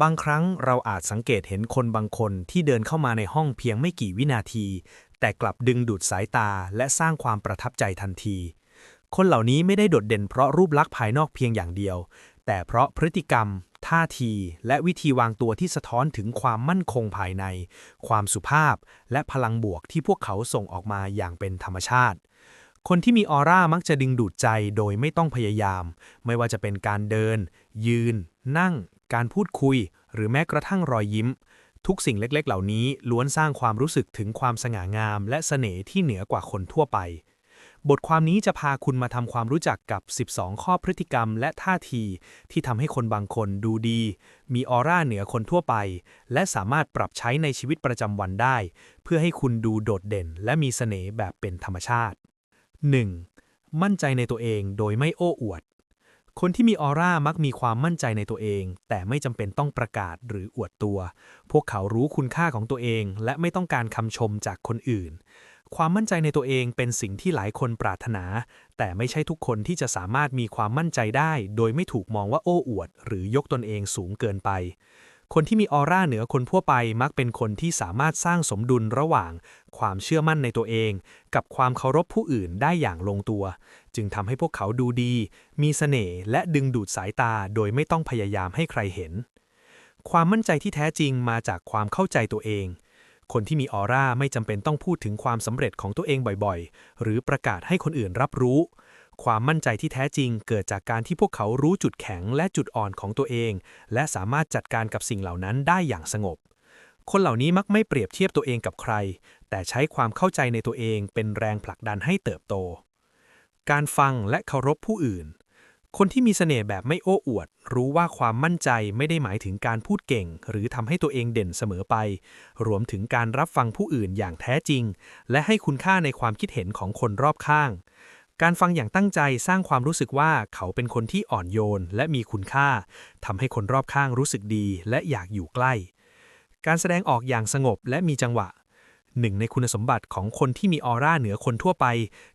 บางครั้งเราอาจสังเกตเห็นคนบางคนที่เดินเข้ามาในห้องเพียงไม่กี่วินาที แต่กลับดึงดูดสายตาและสร้างความประทับใจทันที คนเหล่านี้ไม่ได้โดดเด่นเพราะรูปลักษณ์ภายนอกเพียงอย่างเดียว แต่เพราะพฤติกรรม ท่าที และวิธีวางตัวที่สะท้อนถึงความมั่นคงภายใน ความสุภาพ และพลังบวกที่พวกเขาส่งออกมาอย่างเป็นธรรมชาติคนที่มีออร่ามักจะดึงดูดใจโดยไม่ต้องพยายาม ไม่ว่าจะเป็นการเดิน ยืน นั่ง การพูดคุย หรือแม้กระทั่งรอยยิ้ม ทุกสิ่งเล็กๆ เหล่านี้ล้วนสร้างความรู้สึกถึงความสง่างาม และเสน่ห์ที่เหนือกว่าคนทั่วไป บทความนี้จะพาคุณมาทำความรู้จักกับ 12 ข้อพฤติกรรมและท่าที ที่ทำให้คนบางคนดูดี มีออร่าเหนือคนทั่วไป และสามารถปรับใช้ในชีวิตประจำวันได้ เพื่อให้คุณดูโดดเด่น และมีเสน่ห์แบบเป็นธรรมชาติ 1. มั่นใจในตัวเองโดยไม่โอ้อวด คนที่มีออร่ามักมีความมั่นใจในตัวเอง แต่ไม่จำเป็นต้องประกาศหรืออวดตัว พวกเขารู้คุณค่าของตัวเอง และไม่ต้องการคำชมจากคนอื่น ความมั่นใจในตัวเองเป็นสิ่งที่หลายคนปรารถนา แต่ไม่ใช่ทุกคนที่จะสามารถมีความมั่นใจได้ โดยไม่ถูกมองว่าโอ้อวด หรือยกตนเองสูงเกินไป คนที่มีออร่าเหนือคนทั่วไปมักเป็นคนที่สามารถสร้างสมดุลระหว่าง ความเชื่อมั่นในตัวเอง กับความเคารพผู้อื่นได้อย่างลงตัว จึงทำให้พวกเขาดูดี มีเสน่ห์และดึงดูดสายตาโดยไม่ต้องพยายามให้ใครเห็น ความมั่นใจที่แท้จริงมาจากความเข้าใจตัวเองคนที่มีออร่าไม่จำเป็นต้องพูดถึงความสำเร็จของตัวเองบ่อยๆ หรือประกาศให้คนอื่นรับรู้ ความมั่นใจที่แท้จริง เกิดจากการที่พวกเขารู้จุดแข็งและจุดอ่อนของตัวเอง และสามารถจัดการกับสิ่งเหล่านั้นได้อย่างสงบ คนเหล่านี้มักไม่เปรียบเทียบตัวเองกับใคร แต่ใช้ความเข้าใจในตัวเองเป็นแรงผลักดันให้เติบโต การฟังและเคารพผู้อื่น คนที่มีเสน่ห์แบบไม่โอ้อวด รู้ว่าความมั่นใจไม่ได้หมายถึงการพูดเก่ง หรือทำให้ตัวเองเด่นเสมอไป รวมถึงการรับฟังผู้อื่นอย่างแท้จริง และให้คุณค่าในความคิดเห็นของคนรอบข้าง การฟังอย่างตั้งใจสร้างความรู้สึกว่าเขาเป็นคนที่อ่อนโยนและมีคุณค่าทำให้คนรอบข้างรู้สึกดีและอยากอยู่ใกล้ การแสดงออกอย่างสงบและมีจังหวะหนึ่งในคุณสมบัติของคนที่มีออร่าเหนือคนทั่วไป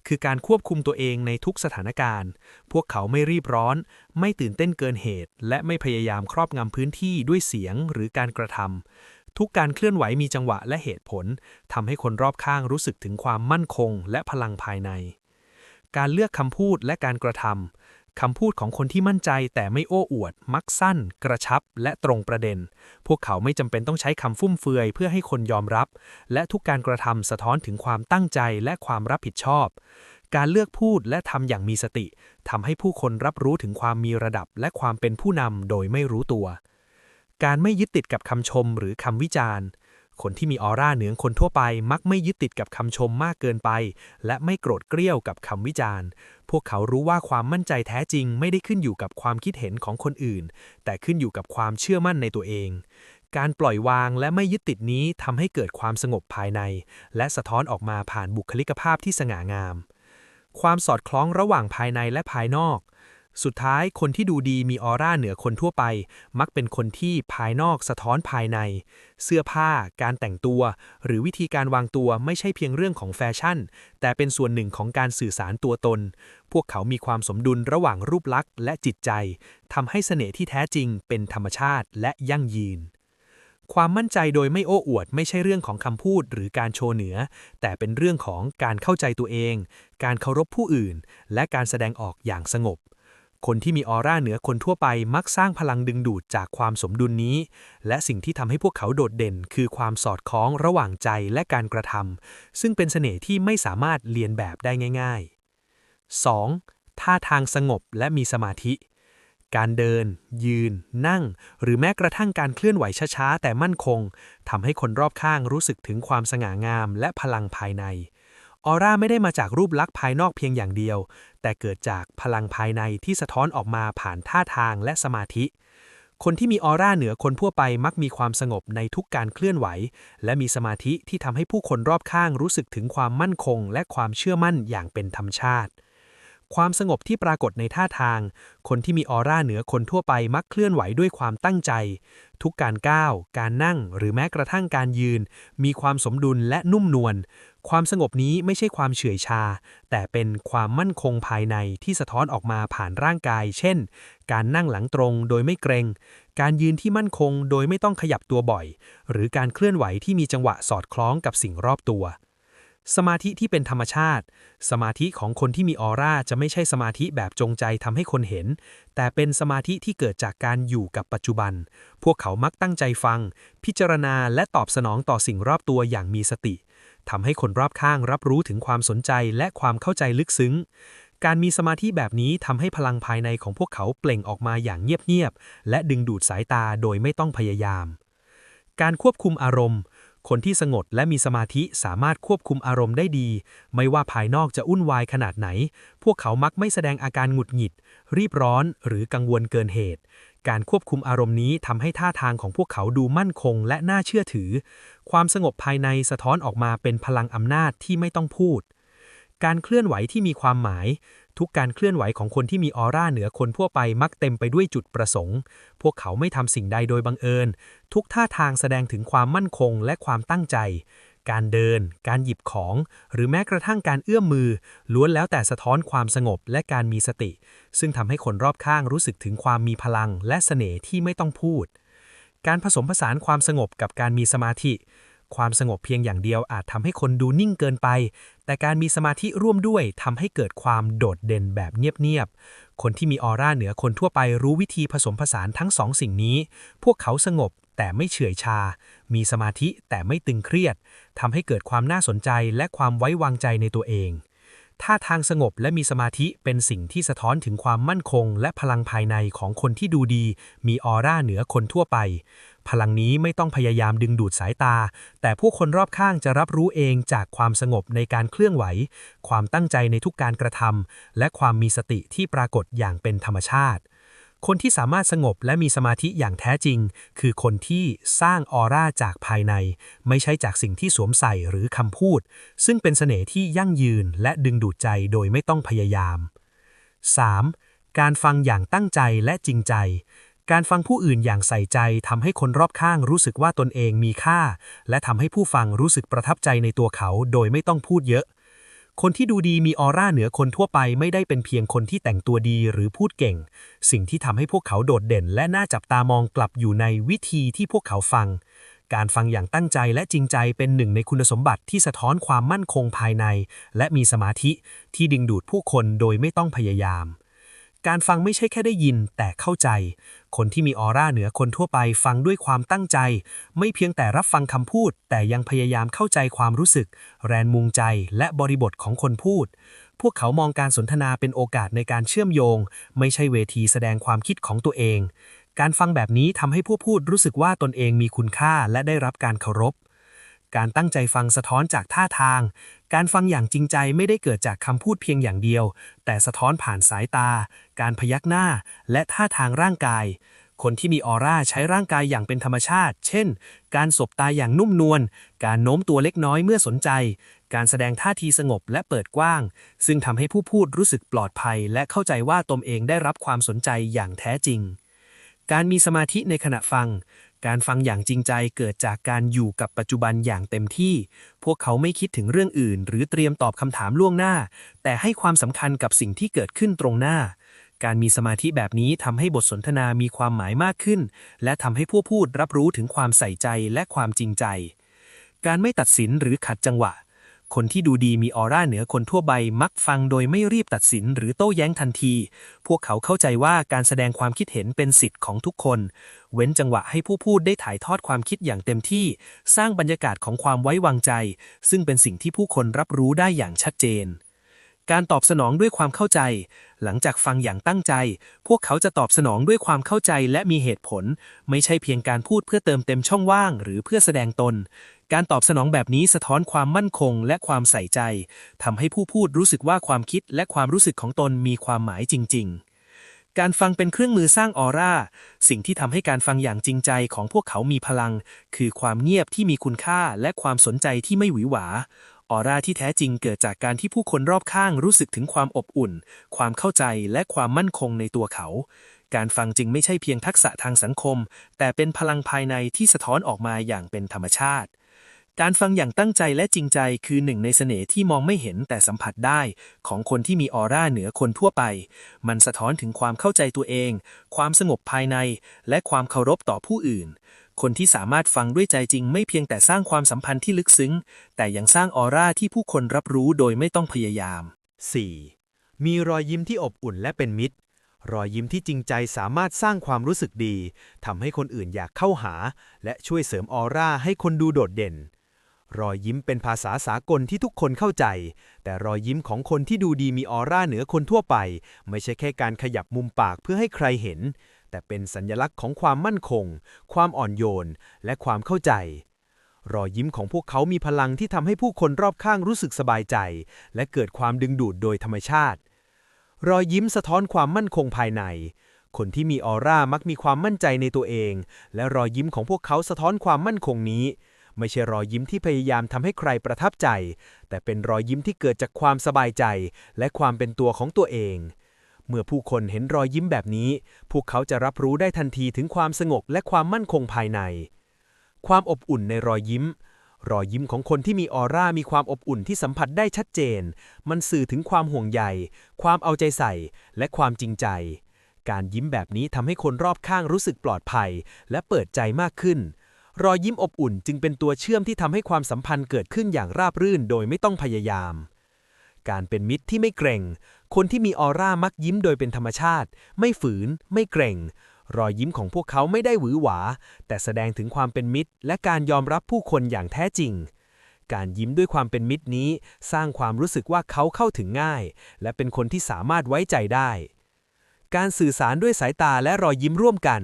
คือการควบคุมตัวเองในทุกสถานการณ์ พวกเขาไม่รีบร้อน ไม่ตื่นเต้นเกินเหตุ และไม่พยายามครอบงำพื้นที่ด้วยเสียงหรือการกระทำทุกการเคลื่อนไหวมีจังหวะและเหตุผลทำให้คนรอบข้างรู้สึกถึงความมั่นคงและพลังภายใน การเลือกคำพูดและการกระทำคำพูดของคนที่มั่นใจแต่ไม่โอ้อวด มักสั้น กระชับ และตรงประเด็น พวกเขาไม่จำเป็นต้องใช้คำฟุ่มเฟือยเพื่อให้คนยอมรับ และทุกการกระทำสะท้อนถึงความตั้งใจและความรับผิดชอบ การเลือกพูดและทำอย่างมีสติทำให้ผู้คนรับรู้ถึงความมีระดับและความเป็นผู้นำโดยไม่รู้ตัว การไม่ยึดติดกับคำชมหรือคำวิจารณ์ คนที่มีออร่าเหนือคนทั่วไป มักไม่ยึดติดกับคำชมมากเกินไป และไม่โกรธเกรี้ยวกับคำวิจารณ์ พวกเขารู้ว่าความมั่นใจแท้จริงไม่ได้ขึ้นอยู่กับความคิดเห็นของคนอื่น แต่ขึ้นอยู่กับความเชื่อมั่นในตัวเอง การปล่อยวางและไม่ยึดติดนี้ทำให้เกิดความสงบภายใน และสะท้อนออกมาผ่านบุคลิกภาพที่สง่างาม ความสอดคล้องระหว่างภายในและภายนอก สุดท้ายคนที่ดูดีมีออร่าเหนือคนทั่วไป มักเป็นคนที่ภายนอกสะท้อนภายใน เสื้อผ้า การแต่งตัว หรือวิธีการวางตัวไม่ใช่เพียงเรื่องของแฟชั่น แต่เป็นส่วนหนึ่งของการสื่อสารตัวตน พวกเขามีความสมดุลระหว่างรูปลักษณ์และจิตใจทำให้เสน่ห์ที่แท้จริงเป็นธรรมชาติและยั่งยืนความมั่นใจโดยไม่โอ้อวดไม่ใช่เรื่องของคำพูดหรือการโชว์เหนือ แต่เป็นเรื่องของการเข้าใจตัวเอง การเคารพผู้อื่น และการแสดงออกอย่างสงบ คนที่มีออร่าเหนือคนทั่วไปมักสร้างพลังดึงดูดจากความสมดุลนี้ และสิ่งที่ทำให้พวกเขาโดดเด่น คือความสอดคล้องระหว่างใจและการกระทำซึ่งเป็นเสน่ห์ที่ไม่สามารถเลียนแบบได้ง่าย ๆ 2. ท่าทางสงบและมีสมาธิ การเดิน ยืน นั่ง หรือแม้กระทั่งการเคลื่อนไหวช้าๆ แต่มั่นคงทำให้คนรอบข้างรู้สึกถึงความสง่างามและพลังภายใน ออร่าไม่ได้มาจากรูปลักษณ์ภายนอกเพียงอย่างเดียว แต่เกิดจากพลังภายในที่สะท้อนออกมาผ่านท่าทางและสมาธิ คนที่มีออร่าเหนือคนทั่วไปมักมีความสงบในทุกการเคลื่อนไหว และมีสมาธิที่ทำให้ผู้คนรอบข้างรู้สึกถึงความมั่นคง และความเชื่อมั่นอย่างเป็นธรรมชาติ ความสงบที่ปรากฏในท่าทาง คนที่มีออร่าเหนือคนทั่วไปมักเคลื่อนไหวด้วยความตั้งใจ ทุกการก้าว การนั่ง หรือแม้กระทั่งการยืน มีความสมดุลและนุ่มนวล ความสงบนี้ไม่ใช่ความเฉื่อยชา แต่เป็นความมั่นคงภายในที่สะท้อนออกมาผ่านร่างกาย เช่น การนั่งหลังตรงโดยไม่เกรง การยืนที่มั่นคงโดยไม่ต้องขยับตัวบ่อย หรือการเคลื่อนไหวที่มีจังหวะสอดคล้องกับสิ่งรอบตัว สมาธิที่เป็นธรรมชาติ สมาธิของคนที่มีออร่าจะไม่ใช่สมาธิแบบจงใจทำให้คนเห็น แต่เป็นสมาธิที่เกิดจากการอยู่กับปัจจุบัน พวกเขามักตั้งใจฟัง พิจารณาและตอบสนองต่อสิ่งรอบตัวอย่างมีสติทำให้คนรอบข้างรับรู้ถึงความสนใจและความเข้าใจลึกซึ้ง การมีสมาธิแบบนี้ทำให้พลังภายในของพวกเขาเปล่งออกมาอย่างเงียบๆและดึงดูดสายตาโดยไม่ต้องพยายาม การควบคุมอารมณ์ คนที่สงบและมีสมาธิสามารถควบคุมอารมณ์ได้ดี ไม่ว่าภายนอกจะอุ่นวายขนาดไหน พวกเขามักไม่แสดงอาการหงุดหงิด รีบร้อนหรือกังวลเกินเหตุ การควบคุมอารมณ์นี้ทำให้ท่าทางของพวกเขาดูมั่นคงและน่าเชื่อถือ ความสงบภายในสะท้อนออกมาเป็นพลังอำนาจที่ไม่ต้องพูด การเคลื่อนไหวที่มีความหมาย ทุกการเคลื่อนไหวของคนที่มีออร่าเหนือคนทั่วไปมักเต็มไปด้วยจุดประสงค์ พวกเขาไม่ทำสิ่งใดโดยบังเอิญ ทุกท่าทางแสดงถึงความมั่นคงและความตั้งใจ การเดิน การหยิบของ หรือแม้กระทั่งการเอื้อมมือ ล้วนแล้วแต่สะท้อนความสงบและการมีสติ ซึ่งทำให้คนรอบข้างรู้สึกถึงความมีพลังและเสน่ห์ที่ไม่ต้องพูด การผสมผสานความสงบกับการมีสมาธิความสงบเพียงอย่างเดียวอาจทำให้คนดูนิ่งเกินไป แต่การมีสมาธิร่วมด้วยทำให้เกิดความโดดเด่นแบบเงียบๆ คนที่มีออร่าเหนือคนทั่วไปรู้วิธีผสมผสานทั้งสองสิ่งนี้ พวกเขาสงบแต่ไม่เฉื่อยชา มีสมาธิแต่ไม่ตึงเครียดทำให้เกิดความน่าสนใจและความไว้วางใจในตัวเองท่าทางสงบและมีสมาธิเป็นสิ่งที่สะท้อนถึงความมั่นคง และพลังภายในของคนที่ดูดี มีออร่าเหนือคนทั่วไป พลังนี้ไม่ต้องพยายามดึงดูดสายตา แต่ผู้คนรอบข้างจะรับรู้เองจากความสงบในการเคลื่อนไหว ความตั้งใจในทุกการกระทำและความมีสติที่ปรากฏอย่างเป็นธรรมชาติ คนที่สามารถสงบและมีสมาธิอย่างแท้จริง คือคนที่สร้างออร่าจากภายใน ไม่ใช่จากสิ่งที่สวมใส่หรือคำพูด ซึ่งเป็นเสน่ห์ที่ยั่งยืนและดึงดูดใจโดยไม่ต้องพยายาม 3. การฟังอย่างตั้งใจและจริงใจ การฟังผู้อื่นอย่างใส่ใจทำให้คนรอบข้างรู้สึกว่าตนเองมีค่า และทำให้ผู้ฟังรู้สึกประทับใจในตัวเขา โดยไม่ต้องพูดเยอะ คนที่ดูดีมีออร่าเหนือคนทั่วไปไม่ได้เป็นเพียงคนที่แต่งตัวดีหรือพูดเก่ง สิ่งที่ทำให้พวกเขาโดดเด่น และน่าจับตามองกลับอยู่ในวิธีที่พวกเขาฟัง การฟังอย่างตั้งใจและจริงใจเป็นหนึ่งในคุณสมบัติที่สะท้อนความมั่นคงภายใน และมีสมาธิที่ดึงดูดผู้คนโดยไม่ต้องพยายาม การฟังไม่ใช่แค่ได้ยิน แต่เข้าใจ คนที่มีออร่าเหนือคนทั่วไปฟังด้วยความตั้งใจ ไม่เพียงแต่รับฟังคำพูด แต่ยังพยายามเข้าใจความรู้สึก แรงมูงใจ และบริบทของคนพูด พวกเขามองการสนทนาเป็นโอกาสในการเชื่อมโยง ไม่ใช่เวทีแสดงความคิดของตัวเอง การฟังแบบนี้ทำให้ผู้พูดรู้สึกว่าตนเองมีคุณค่าและได้รับการเคารพ การตั้งใจฟังสะท้อนจากท่าทาง การฟังอย่างจริงใจไม่ได้เกิดจากคำพูดเพียงอย่างเดียว แต่สะท้อนผ่านสายตา การพยักหน้า และท่าทางร่างกาย คนที่มีออร่าใช้ร่างกายอย่างเป็นธรรมชาติ เช่น การสบตาอย่างนุ่มนวล การโน้มตัวเล็กน้อยเมื่อสนใจ การแสดงท่าทีสงบและเปิดกว้าง ซึ่งทำให้ผู้พูดรู้สึกปลอดภัย และเข้าใจว่าตนเองได้รับความสนใจอย่างแท้จริงการมีสมาธิในขณะฟัง การฟังอย่างจริงใจเกิดจากการอยู่กับปัจจุบันอย่างเต็มที่ พวกเขาไม่คิดถึงเรื่องอื่น หรือเตรียมตอบคำถามล่วงหน้า แต่ให้ความสำคัญกับสิ่งที่เกิดขึ้นตรงหน้า การมีสมาธิแบบนี้ทำให้บทสนทนามีความหมายมากขึ้น และทำให้ผู้พูดรับรู้ถึงความใส่ใจและความจริงใจ การไม่ตัดสินหรือขัดจังหวะ คนที่ดูดีมีออร่าเหนือคนทั่วไปมักฟังโดยไม่รีบตัดสินหรือโต้แย้งทันที พวกเขาเข้าใจว่าการแสดงความคิดเห็นเป็นสิทธิ์ของทุกคน เว้นจังหวะให้ผู้พูดได้ถ่ายทอดความคิดอย่างเต็มที่ สร้างบรรยากาศของความไว้วางใจ ซึ่งเป็นสิ่งที่ผู้คนรับรู้ได้อย่างชัดเจนการตอบสนองด้วยความเข้าใจ หลังจากฟังอย่างตั้งใจ พวกเขาจะตอบสนองด้วยความเข้าใจและมีเหตุผล ไม่ใช่เพียงการพูดเพื่อเติมเต็มช่องว่าง หรือเพื่อแสดงตน การตอบสนองแบบนี้สะท้อนความมั่นคงและความใส่ใจทำให้ผู้พูดรู้สึกว่าความคิดและความรู้สึกของตนมีความหมายจริง ๆ การฟังเป็นเครื่องมือสร้างออร่า สิ่งที่ทำให้การฟังอย่างจริงใจของพวกเขามีพลัง คือความเงียบที่มีคุณค่าและความสนใจที่ไม่หวือหวาออร่าที่แท้จริงเกิดจากการที่ผู้คนรอบข้างรู้สึกถึงความอบอุ่น ความเข้าใจและความมั่นคงในตัวเขา การฟังจึงไม่ใช่เพียงทักษะทางสังคม แต่เป็นพลังภายในที่สะท้อนออกมาอย่างเป็นธรรมชาติ การฟังอย่างตั้งใจและจริงใจคือหนึ่งในเสน่ห์ที่มองไม่เห็นแต่สัมผัสได้ ของคนที่มีออร่าเหนือคนทั่วไป มันสะท้อนถึงความเข้าใจตัวเอง ความสงบภายใน และความเคารพต่อผู้อื่น คนที่สามารถฟังด้วยใจจริงไม่เพียงแต่สร้างความสัมพันธ์ที่ลึกซึ้ง แต่ยังสร้างออร่าที่ผู้คนรับรู้โดยไม่ต้องพยายาม 4. มีรอยยิ้มที่อบอุ่นและเป็นมิตร รอยยิ้มที่จริงใจสามารถสร้างความรู้สึกดีทำให้คนอื่นอยากเข้าหา และช่วยเสริมออร่าให้คนดูโดดเด่น รอยยิ้มเป็นภาษาสากลที่ทุกคนเข้าใจ แต่รอยยิ้มของคนที่ดูดีมีออร่าเหนือคนทั่วไป ไม่ใช่แค่การขยับมุมปากเพื่อให้ใครเห็น แต่เป็นสัญลักษณ์ของความมั่นคง ความอ่อนโยน และความเข้าใจ รอยยิ้มของพวกเขามีพลังที่ทำให้ผู้คนรอบข้างรู้สึกสบายใจ และเกิดความดึงดูดโดยธรรมชาติ รอยยิ้มสะท้อนความมั่นคงภายในคนที่มีออร่ามักมีความมั่นใจในตัวเอง และรอยยิ้มของพวกเขาสะท้อนความมั่นคงนี้ ไม่ใช่รอยยิ้มที่พยายามทำให้ใครประทับใจ แต่เป็นรอยยิ้มที่เกิดจากความสบายใจ และความเป็นตัวของตัวเอง เมื่อผู้คนเห็นรอยยิ้มแบบนี้ พวกเขาจะรับรู้ได้ทันทีถึงความสงบและความมั่นคงภายใน ความอบอุ่นในรอยยิ้ม รอยยิ้มของคนที่มีออร่ามีความอบอุ่นที่สัมผัสได้ชัดเจน มันสื่อถึงความห่วงใย ความเอาใจใส่ และความจริงใจการยิ้มแบบนี้ทำให้คนรอบข้างรู้สึกปลอดภัย และเปิดใจมากขึ้น รอยยิ้มอบอุ่นจึงเป็นตัวเชื่อมที่ทำให้ความสัมพันธ์เกิดขึ้นอย่างราบรื่นโดยไม่ต้องพยายาม การเป็นมิตรที่ไม่เกรงคนที่มีออร่ามักยิ้มโดยเป็นธรรมชาติ ไม่ฝืน ไม่เกรงรอยยิ้มของพวกเขาไม่ได้หวือหวา แต่แสดงถึงความเป็นมิตร และการยอมรับผู้คนอย่างแท้จริง การยิ้มด้วยความเป็นมิตรนี้ สร้างความรู้สึกว่าเขาเข้าถึงง่าย และเป็นคนที่สามารถไว้ใจได้ การสื่อสารด้วยสายตาและรอยยิ้มร่วมกัน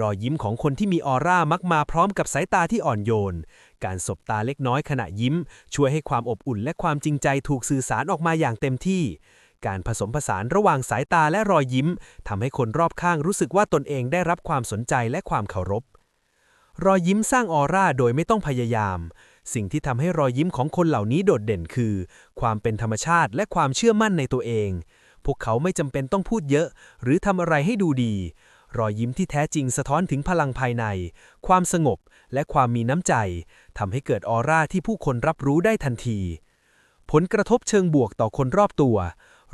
รอยยิ้มของคนที่มีออร่ามักมาพร้อมกับสายตาที่อ่อนโยน การสบตาเล็กน้อยขณะยิ้ม ช่วยให้ความอบอุ่นและความจริงใจถูกสื่อสารออกมาอย่างเต็มที่ การผสมผสานระหว่างสายตาและรอยยิ้มทำให้คนรอบข้างรู้สึกว่าตนเองได้รับความสนใจและความเคารพ รอยยิ้มสร้างออร่าโดยไม่ต้องพยายาม สิ่งที่ทำให้รอยยิ้มของคนเหล่านี้โดดเด่นคือ ความเป็นธรรมชาติและความเชื่อมั่นในตัวเอง พวกเขาไม่จำเป็นต้องพูดเยอะ หรือทำอะไรให้ดูดี รอยยิ้มที่แท้จริงสะท้อนถึงพลังภายใน ความสงบ และความมีน้ำใจทำให้เกิดออร่าที่ผู้คนรับรู้ได้ทันที ผลกระทบเชิงบวกต่อคนรอบตัว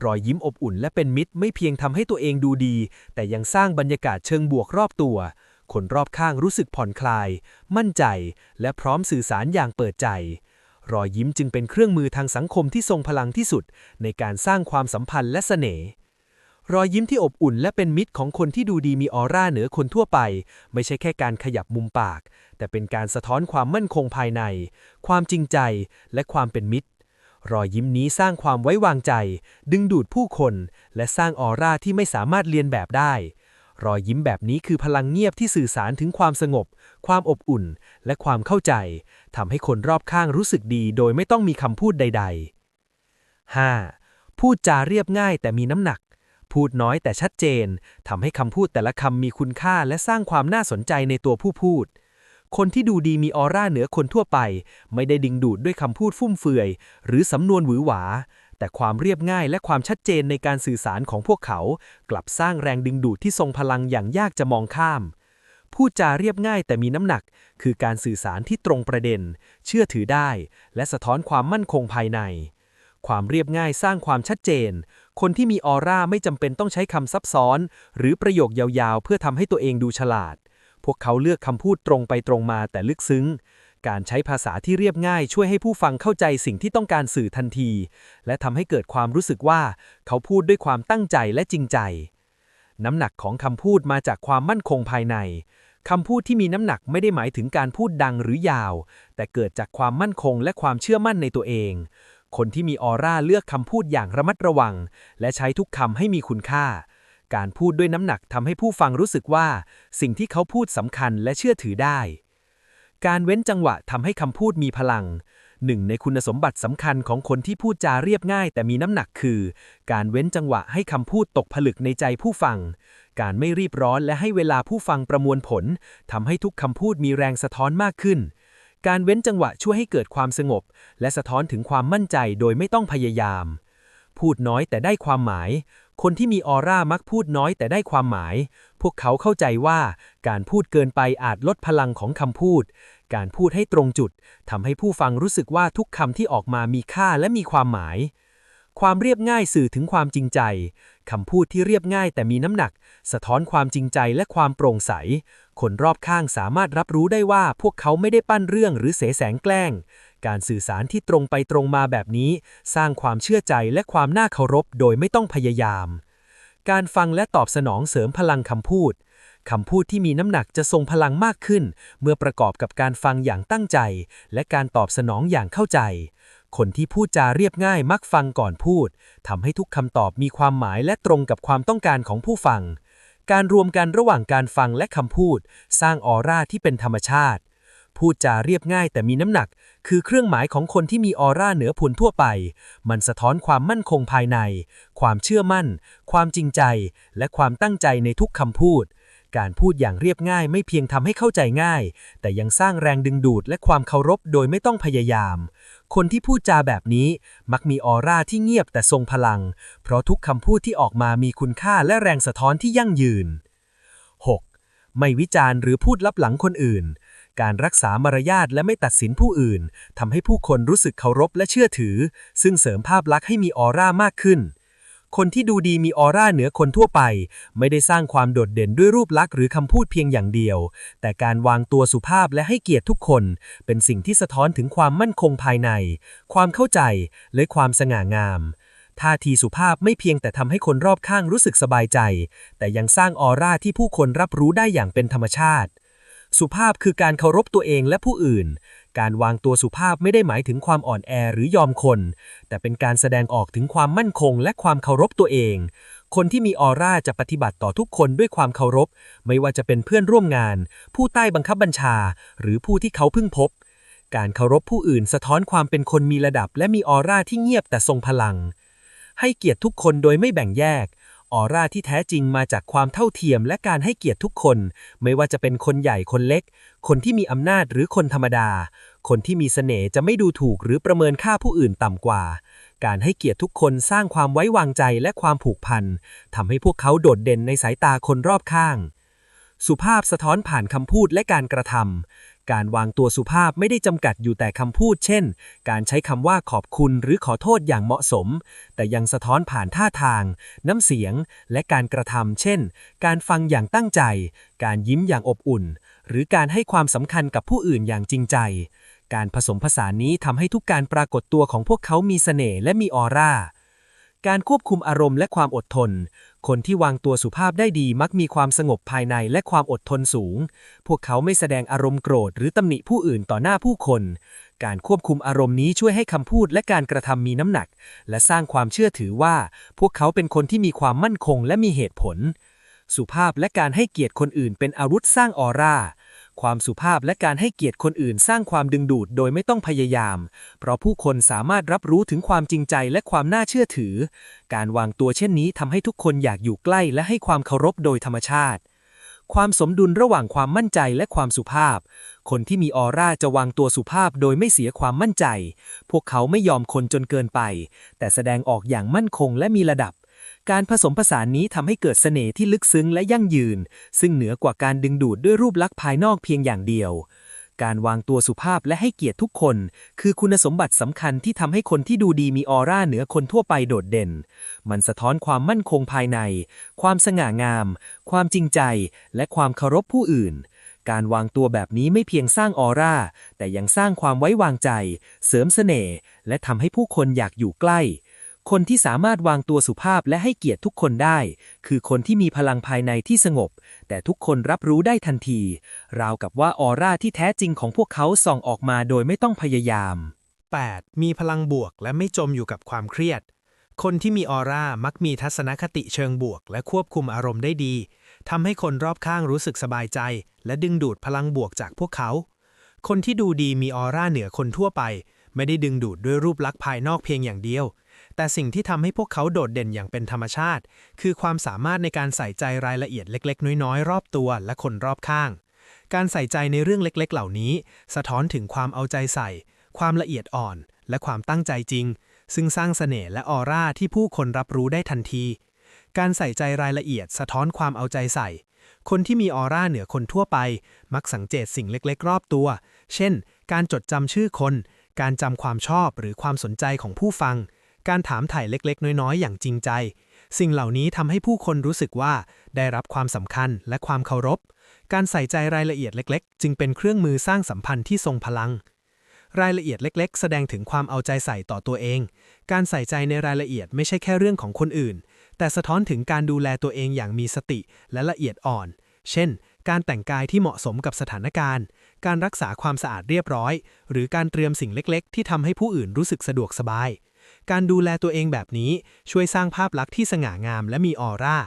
รอยยิ้มอบอุ่นและเป็นมิตรไม่เพียงทำให้ตัวเองดูดี แต่ยังสร้างบรรยากาศเชิงบวกรอบตัว คนรอบข้างรู้สึกผ่อนคลาย มั่นใจ และพร้อมสื่อสารอย่างเปิดใจรอยยิ้มจึงเป็นเครื่องมือทางสังคมที่ทรงพลังที่สุด ในการสร้างความสัมพันธ์และเสน่ห์ รอยยิ้มที่อบอุ่นและเป็นมิตรของคนที่ดูดีมีออร่าเหนือคนทั่วไป ไม่ใช่แค่การขยับมุมปาก แต่เป็นการสะท้อนความมั่นคงภายใน ความจริงใจและความเป็นมิตร รอยยิ้มนี้สร้างความไว้วางใจ ดึงดูดผู้คน และสร้างออร่าที่ไม่สามารถเลียนแบบได้ รอยยิ้มแบบนี้คือพลังเงียบที่สื่อสารถึงความสงบ ความอบอุ่น และความเข้าใจทำให้คนรอบข้างรู้สึกดี โดยไม่ต้องมีคำพูดใด ๆ 5. พูดจาเรียบง่ายแต่มีน้ำหนัก พูดน้อยแต่ชัดเจนทำให้คำพูดแต่ละคำมีคุณค่าและสร้างความน่าสนใจในตัวผู้พูด คนที่ดูดีมีออร่าเหนือคนทั่วไป ไม่ได้ดึงดูดด้วยคำพูดฟุ่มเฟือย หรือสำนวนหวือหวา แต่ความเรียบง่ายและความชัดเจนในการสื่อสารของพวกเขา กลับสร้างแรงดึงดูดที่ทรงพลังอย่างยากจะมองข้ามพูดจาเรียบง่ายแต่มีน้ำหนัก คือการสื่อสารที่ตรงประเด็น เชื่อถือได้ และสะท้อนความมั่นคงภายใน ความเรียบง่ายสร้างความชัดเจนคนที่มีออร่าไม่จำเป็นต้องใช้คำซับซ้อน หรือประโยคยาวๆ เพื่อทำให้ตัวเองดูฉลาด พวกเขาเลือกคำพูดตรงไปตรงมาแต่ลึกซึ้ง การใช้ภาษาที่เรียบง่าย ช่วยให้ผู้ฟังเข้าใจสิ่งที่ต้องการสื่อทันที และทำให้เกิดความรู้สึกว่า เขาพูดด้วยความตั้งใจและจริงใจ น้ำหนักของคำพูดมาจากความมั่นคงภายในคำพูดที่มีน้ำหนักไม่ได้หมายถึงการพูดดังหรือยาว แต่เกิดจากความมั่นคงและความเชื่อมั่นในตัวเอง คนที่มีออร่าเลือกคำพูดอย่างระมัดระวัง และใช้ทุกคำให้มีคุณค่า การพูดด้วยน้ำหนักทำให้ผู้ฟังรู้สึกว่า สิ่งที่เขาพูดสำคัญและเชื่อถือได้ การเว้นจังหวะทำให้คำพูดมีพลังหนึ่งในคุณสมบัติสำคัญของคนที่พูดจาเรียบง่ายแต่มีน้ำหนักคือ การเว้นจังหวะให้คำพูดตกผลึกในใจผู้ฟัง การไม่รีบร้อนและให้เวลาผู้ฟังประมวลผลทำให้ทุกคำพูดมีแรงสะท้อนมากขึ้น การเว้นจังหวะช่วยให้เกิดความสงบ และสะท้อนถึงความมั่นใจโดยไม่ต้องพยายาม พูดน้อยแต่ได้ความหมาย คนที่มีออร่ามักพูดน้อยแต่ได้ความหมาย พวกเขาเข้าใจว่าการพูดเกินไปอาจลดพลังของคำพูด การพูดให้ตรงจุดทำให้ผู้ฟังรู้สึกว่าทุกคำที่ออกมามีค่าและมีความหมาย ความเรียบง่ายสื่อถึงความจริงใจคำพูดที่เรียบง่ายแต่มีน้ำหนัก สะท้อนความจริงใจและความโปร่งใส คนรอบข้างสามารถรับรู้ได้ว่าพวกเขาไม่ได้ปั้นเรื่องหรือเสแสร้งแกล้ง การสื่อสารที่ตรงไปตรงมาแบบนี้ สร้างความเชื่อใจและความน่าเคารพโดยไม่ต้องพยายาม การฟังและตอบสนองเสริมพลังคำพูดคำพูดที่มีน้ำหนักจะทรงพลังมากขึ้น เมื่อประกอบกับการฟังอย่างตั้งใจ และการตอบสนองอย่างเข้าใจ คนที่พูดจาเรียบง่ายมักฟังก่อนพูดทำให้ทุกคำตอบมีความหมายและตรงกับความต้องการของผู้ฟัง การรวมกันระหว่างการฟังและคำพูด สร้างออร่าที่เป็นธรรมชาติ พูดจาเรียบง่ายแต่มีน้ำหนัก คือเครื่องหมายของคนที่มีออร่าเหนือผลทั่วไป มันสะท้อนความมั่นคงภายใน ความเชื่อมั่น ความจริงใจ และความตั้งใจในทุกคำพูด การพูดอย่างเรียบง่ายไม่เพียงทำให้เข้าใจง่าย แต่ยังสร้างแรงดึงดูดและความเคารพโดยไม่ต้องพยายาม คนที่พูดจาแบบนี้มักมีออร่าที่เงียบแต่ทรงพลัง เพราะทุกคำพูดที่ออกมามีคุณค่าและแรงสะท้อนที่ยั่งยืน 6. ไม่วิจารณ์หรือพูดลับหลังคนอื่น การรักษามารยาทและไม่ตัดสินผู้อื่นทำให้ผู้คนรู้สึกเคารพและเชื่อถือ ซึ่งเสริมภาพลักษณ์ให้มีออร่ามากขึ้น คนที่ดูดีมีออร่าเหนือคนทั่วไป ไม่ได้สร้างความโดดเด่นด้วยรูปลักษณ์หรือคำพูดเพียงอย่างเดียว แต่การวางตัวสุภาพและให้เกียรติทุกคน เป็นสิ่งที่สะท้อนถึงความมั่นคงภายใน ความเข้าใจและความสง่างามท่าทีสุภาพไม่เพียงแต่ทำให้คนรอบข้างรู้สึกสบายใจ แต่ยังสร้างออร่าที่ผู้คนรับรู้ได้อย่างเป็นธรรมชาติ สุภาพคือการเคารพตัวเองและผู้อื่น การวางตัวสุภาพไม่ได้หมายถึงความอ่อนแอหรือยอมคน แต่เป็นการแสดงออกถึงความมั่นคงและความเคารพตัวเอง คนที่มีออร่าจะปฏิบัติต่อทุกคนด้วยความเคารพ ไม่ว่าจะเป็นเพื่อนร่วมงาน ผู้ใต้บังคับบัญชา หรือผู้ที่เขาเพิ่งพบ การเคารพผู้อื่นสะท้อนความเป็นคนมีระดับ และมีออร่าที่เงียบแต่ทรงพลัง ให้เกียรติทุกคนโดยไม่แบ่งแยก ออร่าที่แท้จริงมาจากความเท่าเทียมและการให้เกียรติทุกคน ไม่ว่าจะเป็นคนใหญ่คนเล็ก คนที่มีอำนาจหรือคนธรรมดา คนที่มีเสน่ห์จะไม่ดูถูกหรือประเมินค่าผู้อื่นต่ำกว่า การให้เกียรติทุกคนสร้างความไว้วางใจและความผูกพันทำให้พวกเขาโดดเด่นในสายตาคนรอบข้าง สุภาพสะท้อนผ่านคำพูดและการกระทำ การวางตัวสุภาพไม่ได้จำกัดอยู่แต่คำพูด เช่น การใช้คำว่าขอบคุณหรือขอโทษอย่างเหมาะสม แต่ยังสะท้อนผ่านท่าทาง น้ำเสียง และการกระทำเช่น การฟังอย่างตั้งใจ การยิ้มอย่างอบอุ่น หรือการให้ความสำคัญกับผู้อื่นอย่างจริงใจ การผสมผสานนี้ทำให้ทุกการปรากฏตัวของพวกเขามีเสน่ห์และมีออร่าการควบคุมอารมณ์และความอดทน คนที่วางตัวสุภาพได้ดีมักมีความสงบภายในและความอดทนสูง พวกเขาไม่แสดงอารมณ์โกรธหรือตำหนิผู้อื่นต่อหน้าผู้คน การควบคุมอารมณ์นี้ช่วยให้คำพูดและการกระทำมีน้ำหนัก และสร้างความเชื่อถือว่า พวกเขาเป็นคนที่มีความมั่นคงและมีเหตุผล สุภาพและการให้เกียรติคนอื่นเป็นอาวุธสร้างออร่า ความสุภาพและการให้เกียรติคนอื่นสร้างความดึงดูดโดยไม่ต้องพยายาม เพราะผู้คนสามารถรับรู้ถึงความจริงใจและความน่าเชื่อถือ การวางตัวเช่นนี้ทำให้ทุกคนอยากอยู่ใกล้และให้ความเคารพโดยธรรมชาติ ความสมดุลระหว่างความมั่นใจและความสุภาพ คนที่มีออร่าจะวางตัวสุภาพโดยไม่เสียความมั่นใจ พวกเขาไม่ยอมคนจนเกินไป แต่แสดงออกอย่างมั่นคงและมีระดับ การผสมผสานนี้ทำให้เกิดเสน่ห์ที่ลึกซึ้งและยั่งยืน ซึ่งเหนือกว่าการดึงดูดด้วยรูปลักษณ์ภายนอกเพียงอย่างเดียว การวางตัวสุภาพและให้เกียรติทุกคน คือคุณสมบัติสำคัญที่ทำให้คนที่ดูดีมีออร่าเหนือคนทั่วไปโดดเด่น มันสะท้อนความมั่นคงภายใน ความสง่างาม ความจริงใจ และความเคารพผู้อื่นการวางตัวแบบนี้ไม่เพียงสร้างออร่า แต่ยังสร้างความไว้วางใจ เสริมเสน่ห์และทำให้ผู้คนอยากอยู่ใกล้ คนที่สามารถวางตัวสุภาพและให้เกียรติทุกคนได้ คือคนที่มีพลังภายในที่สงบ แต่ทุกคนรับรู้ได้ทันที ราวกับว่าออร่าที่แท้จริงของพวกเขาส่องออกมาโดยไม่ต้องพยายาม 8. มีพลังบวกและไม่จมอยู่กับความเครียด คนที่มีออร่ามักมีทัศนคติเชิงบวก และควบคุมอารมณ์ได้ดีทำให้คนรอบข้างรู้สึกสบายใจ และดึงดูดพลังบวกจากพวกเขา คนที่ดูดีมีออร่าเหนือคนทั่วไป ไม่ได้ดึงดูดด้วยรูปลักษณ์ภายนอกเพียงอย่างเดียว แต่สิ่งที่ทำให้พวกเขาโดดเด่นอย่างเป็นธรรมชาติ คือความสามารถในการใส่ใจรายละเอียดเล็ก ๆ น้อยๆ รอบตัวและคนรอบข้าง การใส่ใจในเรื่องเล็กๆ เหล่านี้ สะท้อนถึงความเอาใจใส่ ความละเอียดอ่อน และความตั้งใจจริง ซึ่งสร้างเสน่ห์และออร่าที่ผู้คนรับรู้ได้ทันที การใส่ใจรายละเอียดสะท้อนความเอาใจใส่คนที่มีออร่าเหนือคนทั่วไป มักสังเกตสิ่งเล็กๆ รอบตัว เช่น การจดจำชื่อคน การจำความชอบหรือความสนใจของผู้ฟัง การถามถ่ายเล็กๆ น้อยๆ อย่างจริงใจ สิ่งเหล่านี้ทำให้ผู้คนรู้สึกว่าได้รับความสำคัญและความเคารพ การใส่ใจรายละเอียดเล็ก ๆ จึงเป็นเครื่องมือสร้างสัมพันธ์ที่ทรงพลัง รายละเอียดเล็ก ๆ แสดงถึงความเอาใจใส่ต่อตัวเอง การใส่ใจในรายละเอียดไม่ใช่แค่เรื่องของคนอื่น แต่สะท้อนถึงการดูแลตัวเองอย่างมีสติและละเอียดอ่อน เช่น การแต่งกายที่เหมาะสมกับสถานการณ์ การรักษาความสะอาดเรียบร้อย หรือการเตรียมสิ่งเล็ก ๆ ที่ทำให้ผู้อื่นรู้สึกสะดวกสบาย การดูแลตัวเองแบบนี้ช่วยสร้างภาพลักษณ์ที่สง่างามและมีออร่า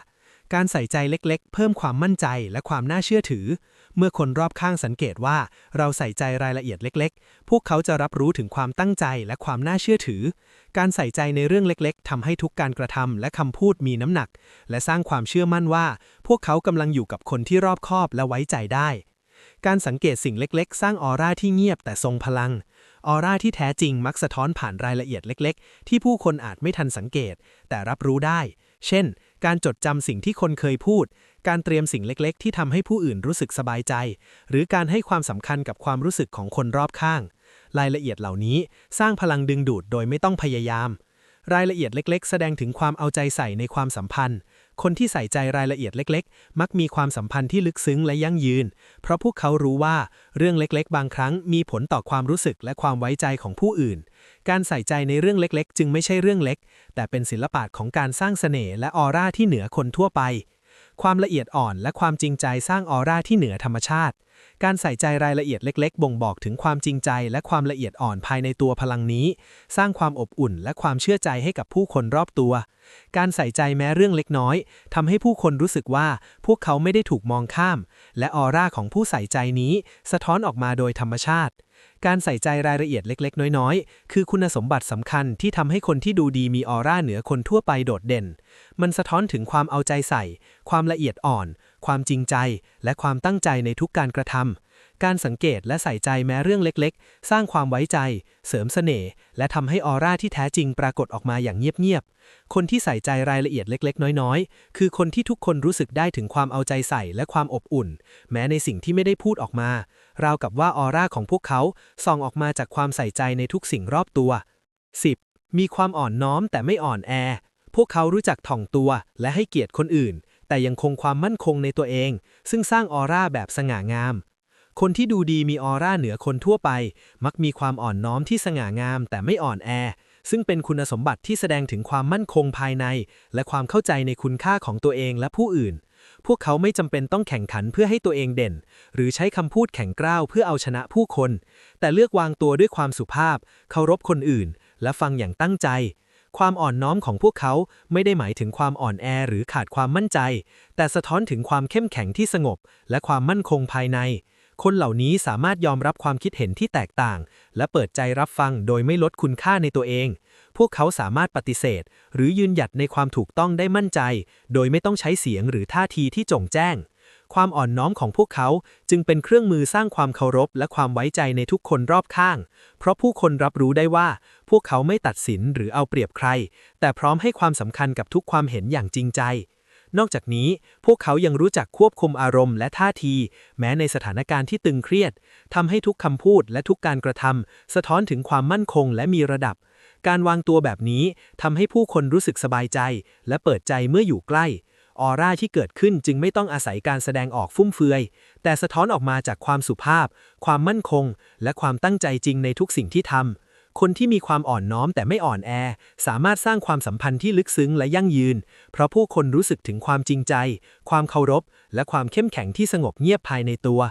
การใส่ใจเล็กๆ เพิ่มความมั่นใจและความน่าเชื่อถือ เมื่อคนรอบข้างสังเกตว่าเราใส่ใจรายละเอียดเล็ก ๆ พวกเขาจะรับรู้ถึงความตั้งใจและความน่าเชื่อถือ การใส่ใจในเรื่องเล็ก ๆทำให้ทุกการกระทำและคำพูดมีน้ำหนัก และสร้างความเชื่อมั่นว่า พวกเขากำลังอยู่กับคนที่รอบคอบและไว้ใจได้ การสังเกตสิ่งเล็กๆ สร้างออร่าที่เงียบแต่ทรงพลัง ออร่าที่แท้จริงมักสะท้อนผ่านรายละเอียดเล็ก ๆ ที่ผู้คนอาจไม่ทันสังเกต แต่รับรู้ได้ เช่น การจดจำสิ่งที่คนเคยพูด การเตรียมสิ่งเล็กๆ ที่ทำให้ผู้อื่นรู้สึกสบายใจ หรือการให้ความสำคัญกับความรู้สึกของคนรอบข้าง รายละเอียดเหล่านี้สร้างพลังดึงดูดโดยไม่ต้องพยายาม รายละเอียดเล็ก ๆ แสดงถึงความเอาใจใส่ในความสัมพันธ์ คนที่ใส่ใจรายละเอียดเล็ก ๆ มักมีความสัมพันธ์ที่ลึกซึ้งและยั่งยืน เพราะพวกเขารู้ว่าเรื่องเล็ก ๆ บางครั้งมีผลต่อความรู้สึกและความไว้ใจของผู้อื่น การใส่ใจในเรื่องเล็ก ๆ จึงไม่ใช่เรื่องเล็ก แต่เป็นศิลปะของการสร้างเสน่ห์และออร่าที่เหนือคนทั่วไป ความละเอียดอ่อนและความจริงใจสร้างออร่าที่เหนือธรรมชาติ การใส่ใจรายละเอียดเล็ก ๆ บ่งบอกถึงความจริงใจและความละเอียดอ่อนภายในตัวพลังนี้ สร้างความอบอุ่นและความเชื่อใจให้กับผู้คนรอบตัว การใส่ใจแม้เรื่องเล็กน้อยทำให้ผู้คนรู้สึกว่าพวกเขาไม่ได้ถูกมองข้าม และออร่าของผู้ใส่ใจนี้ สะท้อนออกมาโดยธรรมชาติ การใส่ใจรายละเอียดเล็ก ๆ น้อย ๆ คือคุณสมบัติสำคัญที่ทำให้คนที่ดูดีมีออร่าเหนือคนทั่วไปโดดเด่น มันสะท้อนถึงความเอาใจใส่ ความละเอียดอ่อน ความจริงใจ และความตั้งใจในทุกการกระทำ การสังเกตและใส่ใจแม้เรื่องเล็ก ๆ สร้างความไว้ใจ เสริมเสน่ห์ และทำให้ออร่าที่แท้จริงปรากฏออกมาอย่างเงียบ ๆ คนที่ใส่ใจรายละเอียดเล็ก ๆ น้อย ๆ คือคนที่ทุกคนรู้สึกได้ถึงความเอาใจใส่และความอบอุ่น แม้ในสิ่งที่ไม่ได้พูดออกมา ราวกับว่าออร่าของพวกเขาส่องออกมาจากความใส่ใจในทุกสิ่งรอบตัว 10. มีความอ่อนน้อมแต่ไม่อ่อนแอ พวกเขารู้จักถ่อมตัวและให้เกียรติคนอื่น แต่ยังคงความมั่นคงในตัวเอง ซึ่งสร้างออร่าแบบสง่างาม คนที่ดูดีมีออร่าเหนือคนทั่วไป มักมีความอ่อนน้อมที่สง่างามแต่ไม่อ่อนแอ ซึ่งเป็นคุณสมบัติที่แสดงถึงความมั่นคงภายใน และความเข้าใจในคุณค่าของตัวเองและผู้อื่น พวกเขาไม่จำเป็นต้องแข่งขันเพื่อให้ตัวเองเด่น หรือใช้คำพูดแข่งกร้าวเพื่อเอาชนะผู้คน แต่เลือกวางตัวด้วยความสุภาพ เคารพคนอื่น และฟังอย่างตั้งใจ ความอ่อนน้อมของพวกเขาไม่ได้หมายถึงความอ่อนแอหรือขาดความมั่นใจ แต่สะท้อนถึงความเข้มแข็งที่สงบ และความมั่นคงภายใน คนเหล่านี้สามารถยอมรับความคิดเห็นที่แตกต่าง และเปิดใจรับฟังโดยไม่ลดคุณค่าในตัวเอง พวกเขาสามารถปฏิเสธ หรือยืนหยัดในความถูกต้องได้มั่นใจ โดยไม่ต้องใช้เสียงหรือท่าทีที่จงแจ้ง ความอ่อนน้อมของพวกเขาจึงเป็นเครื่องมือสร้างความเคารพและความไว้ใจในทุกคนรอบข้าง เพราะผู้คนรับรู้ได้ว่า พวกเขาไม่ตัดสินหรือเอาเปรียบใคร แต่พร้อมให้ความสำคัญกับทุกความเห็นอย่างจริงใจ นอกจากนี้ พวกเขายังรู้จักควบคุมอารมณ์และท่าที แม้ในสถานการณ์ที่ตึงเครียดทำให้ทุกคำพูดและทุกการกระทำสะท้อนถึงความมั่นคงและมีระดับ การวางตัวแบบนี้ทำให้ผู้คนรู้สึกสบายใจ และเปิดใจเมื่ออยู่ใกล้ออร่าที่เกิดขึ้นจึงไม่ต้องอาศัยการแสดงออกฟุ่มเฟือย แต่สะท้อนออกมาจากความสุภาพ ความมั่นคง และความตั้งใจจริงในทุกสิ่งที่ทำ คนที่มีความอ่อนน้อมแต่ไม่อ่อนแอ สามารถสร้างความสัมพันธ์ที่ลึกซึ้งและยั่งยืน เพราะผู้คนรู้สึกถึงความจริงใจ ความเคารพ และความเข้มแข็งที่สงบเงียบภายในตัว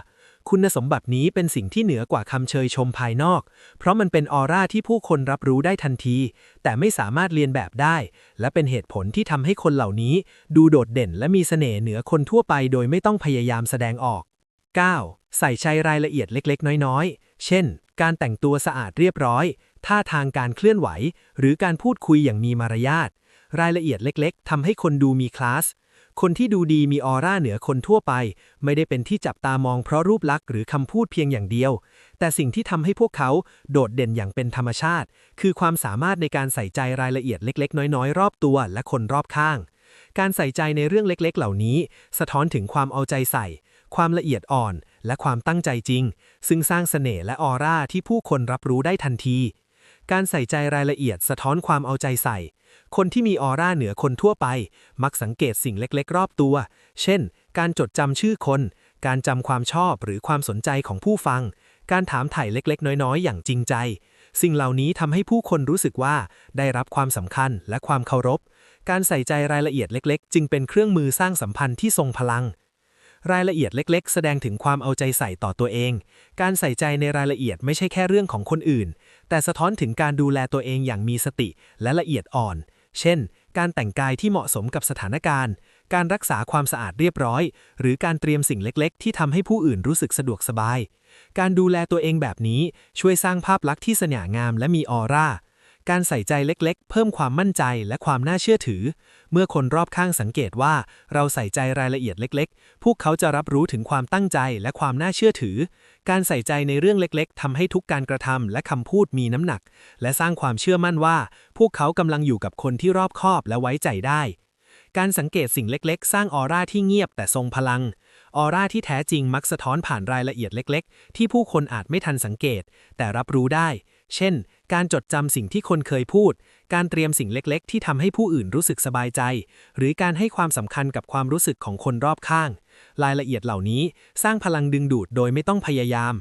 คุณสมบัตินี้เป็นสิ่งที่เหนือกว่าคำเชยชมภายนอก เพราะมันเป็นออร่าที่ผู้คนรับรู้ได้ทันที แต่ไม่สามารถเรียนแบบได้ และเป็นเหตุผลที่ทำให้คนเหล่านี้ ดูโดดเด่นและมีเสน่ห์เหนือคนทั่วไปโดยไม่ต้องพยายามแสดงออก 9. ใส่ใจรายละเอียดเล็ก ๆ น้อย ๆ เช่น การแต่งตัวสะอาดเรียบร้อย ท่าทางการเคลื่อนไหว หรือการพูดคุยอย่างมีมารยาท รายละเอียดเล็กๆทำให้คนดูมีคลาส คนที่ดูดีมีออร่าเหนือคนทั่วไป ไม่ได้เป็นที่จับตามองเพราะรูปลักษณ์หรือคำพูดเพียงอย่างเดียว แต่สิ่งที่ทำให้พวกเขาโดดเด่นอย่างเป็นธรรมชาติ คือความสามารถในการใส่ใจรายละเอียดเล็ก ๆ น้อยๆ รอบตัวและคนรอบข้าง การใส่ใจในเรื่องเล็กๆ เหล่านี้ สะท้อนถึงความเอาใจใส่ ความละเอียดอ่อนและความตั้งใจจริง ซึ่งสร้างเสน่ห์และออร่าที่ผู้คนรับรู้ได้ทันที การใส่ใจรายละเอียดสะท้อนความเอาใจใส่ คนที่มีออร่าเหนือคนทั่วไป มักสังเกตสิ่งเล็กๆ รอบตัว เช่น การจดจำชื่อคน การจำความชอบหรือความสนใจของผู้ฟัง การถามถ่ายเล็กๆ น้อยๆ อย่างจริงใจ สิ่งเหล่านี้ทำให้ผู้คนรู้สึกว่าได้รับความสำคัญและความเคารพ การใส่ใจรายละเอียดเล็ก ๆ จึงเป็นเครื่องมือสร้างสัมพันธ์ที่ทรงพลังรายละเอียดเล็ก ๆ แสดงถึงความเอาใจใส่ต่อตัวเอง การใส่ใจในรายละเอียดไม่ใช่แค่เรื่องของคนอื่น แต่สะท้อนถึงการดูแลตัวเองอย่างมีสติและละเอียดอ่อน เช่น การแต่งกายที่เหมาะสมกับสถานการณ์ การรักษาความสะอาดเรียบร้อย หรือการเตรียมสิ่งเล็กๆ ที่ทำให้ผู้อื่นรู้สึกสะดวกสบาย การดูแลตัวเองแบบนี้ช่วยสร้างภาพลักษณ์ที่สง่างามและมีออร่า การใส่ใจเล็กๆ เพิ่มความมั่นใจและความน่าเชื่อถือ เมื่อคนรอบข้างสังเกตว่าเราใส่ใจรายละเอียดเล็ก ๆ พวกเขาจะรับรู้ถึงความตั้งใจและความน่าเชื่อถือ การใส่ใจในเรื่องเล็ก ๆ ทำให้ทุกการกระทำและคำพูดมีน้ำหนัก และสร้างความเชื่อมั่นว่า พวกเขากำลังอยู่กับคนที่รอบคอบและไว้ใจได้ การสังเกตสิ่งเล็ก ๆ สร้างออร่าที่เงียบแต่ทรงพลังออร่าที่แท้จริงมักสะท้อนผ่านรายละเอียดเล็ก ๆ ที่ผู้คนอาจไม่ทันสังเกต แต่รับรู้ได้ เช่น การจดจำสิ่งที่คนเคยพูด การเตรียมสิ่งเล็ก ๆ ที่ทำให้ผู้อื่นรู้สึกสบายใจ หรือการให้ความสำคัญกับความรู้สึกของคนรอบข้าง รายละเอียดเหล่านี้สร้างพลังดึงดูดโดยไม่ต้องพยายาม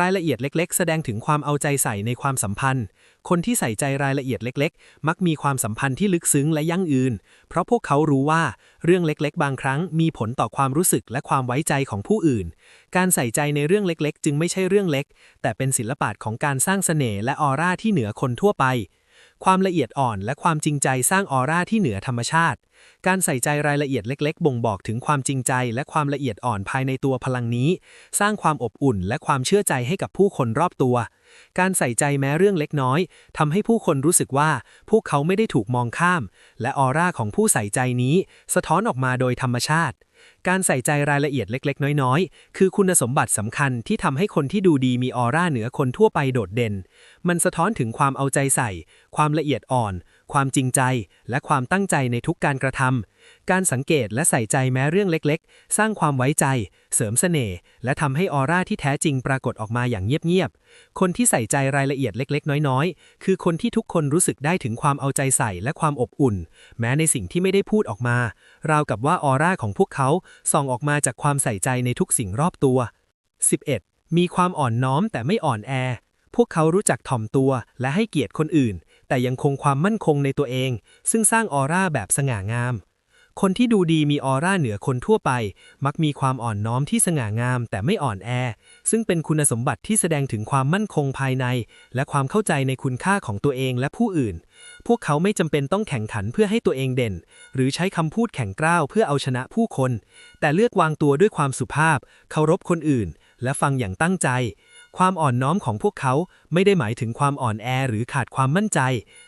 รายละเอียดเล็ก ๆ แสดงถึงความเอาใจใส่ในความสัมพันธ์ คนที่ใส่ใจรายละเอียดเล็ก ๆ มักมีความสัมพันธ์ที่ลึกซึ้งและยั่งยืน เพราะพวกเขารู้ว่าเรื่องเล็ก ๆ บางครั้งมีผลต่อความรู้สึกและความไว้ใจของผู้อื่น การใส่ใจในเรื่องเล็ก ๆ จึงไม่ใช่เรื่องเล็ก แต่เป็นศิลปะของการสร้างเสน่ห์และออร่าที่เหนือคนทั่วไป ความละเอียดอ่อนและความจริงใจสร้างออร่าที่เหนือธรรมชาติ การใส่ใจรายละเอียดเล็ก ๆ บ่งบอกถึงความจริงใจ และความละเอียดอ่อนภายในตัวพลังนี้ สร้างความอบอุ่น และความเชื่อใจให้กับผู้คนรอบตัว การใส่ใจแม้เรื่องเล็กน้อยทำให้ผู้คนรู้สึกว่า พวกเขาไม่ได้ถูกมองข้าม และออร่าของผู้ใส่ใจนี้ สะท้อนออกมาโดยธรรมชาติ การใส่ใจรายละเอียดเล็ก ๆ น้อย ๆ คือคุณสมบัติสำคัญที่ทำให้คนที่ดูดีมีออร่าเหนือคนทั่วไปโดดเด่น มันสะท้อนถึงความเอาใจใส่ ความละเอียดอ่อน ความจริงใจ และความตั้งใจในทุกการกระทำ การสังเกตและใส่ใจแม้เรื่องเล็กๆ สร้างความไว้ใจ เสริมเสน่ห์และทำให้ออร่าที่แท้จริงปรากฏออกมาอย่างเงียบๆ คนที่ใส่ใจรายละเอียดเล็กๆ น้อยๆ คือคนที่ทุกคนรู้สึกได้ถึงความเอาใจใส่และความอบอุ่น แม้ในสิ่งที่ไม่ได้พูดออกมา ราวกับว่าออร่าของพวกเขาส่องออกมาจากความใส่ใจในทุกสิ่งรอบตัว 11. มีความอ่อนน้อมแต่ไม่อ่อนแอ พวกเขารู้จักถ่อมตัวและให้เกียรติคนอื่น แต่ยังคงความมั่นคงในตัวเอง ซึ่งสร้างออร่าแบบสง่างาม คนที่ดูดีมีออร่าเหนือคนทั่วไป มักมีความอ่อนน้อมที่สง่างามแต่ไม่อ่อนแอ ซึ่งเป็นคุณสมบัติที่แสดงถึงความมั่นคงภายใน และความเข้าใจในคุณค่าของตัวเองและผู้อื่น พวกเขาไม่จำเป็นต้องแข่งขันเพื่อให้ตัวเองเด่น หรือใช้คำพูดแข็งกร้าวเพื่อเอาชนะผู้คน แต่เลือกวางตัวด้วยความสุภาพ เคารพคนอื่น และฟังอย่างตั้งใจ ความอ่อนน้อมของพวกเขาไม่ได้หมายถึงความอ่อนแอหรือขาดความมั่นใจ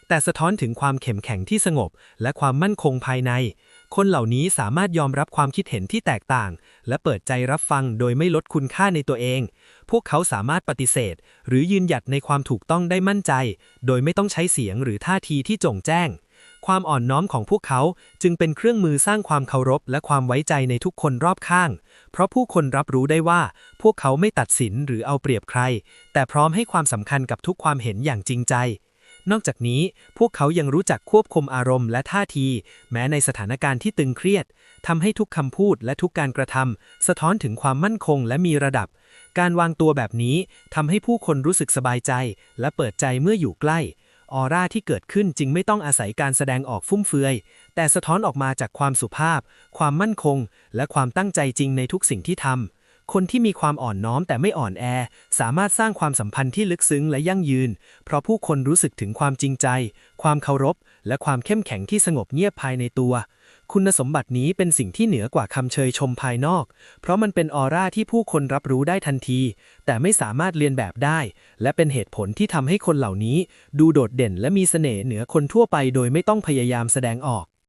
แต่สะท้อนถึงความเข้มแข็งที่สงบ และความมั่นคงภายใน คนเหล่านี้สามารถยอมรับความคิดเห็นที่แตกต่าง และเปิดใจรับฟังโดยไม่ลดคุณค่าในตัวเอง พวกเขาสามารถปฏิเสธ หรือยืนหยัดในความถูกต้องได้มั่นใจ โดยไม่ต้องใช้เสียงหรือท่าทีที่จงแจ้ง ความอ่อนน้อมของพวกเขาจึงเป็นเครื่องมือสร้างความเคารพ และความไว้ใจในทุกคนรอบข้าง เพราะผู้คนรับรู้ได้ว่า พวกเขาไม่ตัดสินหรือเอาเปรียบใคร แต่พร้อมให้ความสำคัญกับทุกความเห็นอย่างจริงใจ นอกจากนี้พวกเขายังรู้จักควบคุมอารมณ์และท่าที แม้ในสถานการณ์ที่ตึงเครียดทำให้ทุกคำพูดและทุกการกระทำสะท้อนถึงความมั่นคงและมีระดับ การวางตัวแบบนี้ทำให้ผู้คนรู้สึกสบายใจ และเปิดใจเมื่ออยู่ใกล้ออร่าที่เกิดขึ้นจึงไม่ต้องอาศัยการแสดงออกฟุ่มเฟือย แต่สะท้อนออกมาจากความสุภาพ ความมั่นคง และความตั้งใจจริงในทุกสิ่งที่ทำ คนที่มีความอ่อนน้อมแต่ไม่อ่อนแอ สามารถสร้างความสัมพันธ์ที่ลึกซึ้งและยั่งยืน เพราะผู้คนรู้สึกถึงความจริงใจ ความเคารพ และความเข้มแข็งที่สงบเงียบภายในตัว คุณสมบัตินี้เป็นสิ่งที่เหนือกว่าคำเชยชมภายนอก เพราะมันเป็นออร่าที่ผู้คนรับรู้ได้ทันที แต่ไม่สามารถเรียนแบบได้ และเป็นเหตุผลที่ทำให้คนเหล่านี้ ดูโดดเด่นและมีเสน่ห์เหนือคนทั่วไปโดยไม่ต้องพยายามแสดงออก